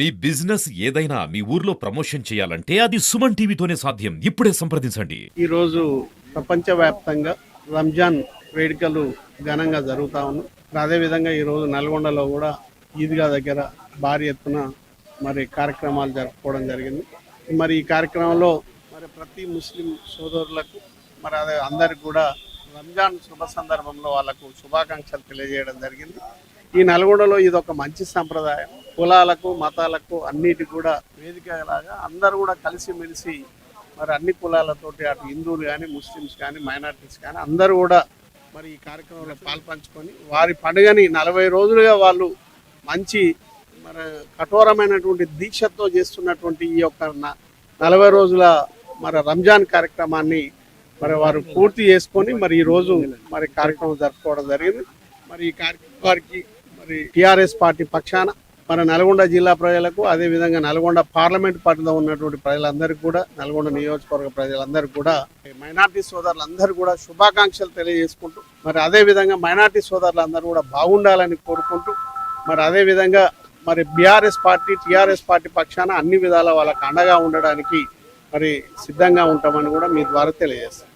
మీ business ఏదైనా మీ ఊర్లో promotion చేయాలంటే అది సుమన్ టీవీతోనే సాధ్యం. ఇప్పుడే సంప్రదించండి. ఈరోజు ప్రపంచవ్యాప్తంగా రంజాన్ వేడుకలు ఘనంగా జరుగుతా ఉన్నాయి అదేవిధంగా అదేవిధంగా ఈరోజు నల్గొండలో కూడా ఈద్గా దగ్గర భారీ ఎత్తున మరి కార్యక్రమాలు జరుపుకోవడం జరిగింది. మరి ఈ కార్యక్రమంలో మరి ప్రతి ముస్లిం సోదరులకు మరి అదే అందరికి కూడా రంజాన్ శుభ సందర్భంలో వాళ్ళకు శుభాకాంక్షలు తెలియజేయడం జరిగింది. ఈ నల్గొండలో ఇది ఒక మంచి సంప్రదాయం. కులాలకు మతాలకు అన్నిటి కూడా వేదికలాగా అందరూ కూడా కలిసిమెలిసి మరి అన్ని కులాలతోటి అటు హిందువులు కానీ ముస్లిమ్స్ కానీ మైనారిటీస్ కానీ అందరూ కూడా మరి ఈ కార్యక్రమంలో పాల్పంచుకొని వారి పండుగని నలభై రోజులుగా వాళ్ళు మంచి మరి కఠోరమైనటువంటి దీక్షతో చేస్తున్నటువంటి ఈ యొక్క నలభై రోజుల మరి రంజాన్ కార్యక్రమాన్ని మరి వారు పూర్తి చేసుకొని మరి ఈ రోజు మరి కార్యక్రమం జరుపుకోవడం జరిగింది. మరి ఈ కార్యక్రమానికి మరి టిఆర్ఎస్ పార్టీ పక్షాన మన నల్గొండ జిల్లా ప్రజలకు అదే విధంగా నల్గొండ పార్లమెంట్ పరిధిలో ఉన్నటువంటి ప్రజలందరికీ కూడా నల్గొండ నియోజకవర్గ ప్రజలందరికీ కూడా మైనార్టీ సోదరులందరూ కూడా శుభాకాంక్షలు తెలియజేసుకుంటూ మరి అదే విధంగా మైనార్టీ సోదరులందరూ కూడా బాగుండాలని కోరుకుంటూ మరి అదే విధంగా మరి బీఆర్ఎస్ పార్టీ టీఆర్ఎస్ పార్టీ పక్షాన అన్ని విధాల వాళ్ళకి అండగా ఉండడానికి మరి సిద్ధంగా ఉంటామని కూడా మీ ద్వారా తెలియజేస్తాం.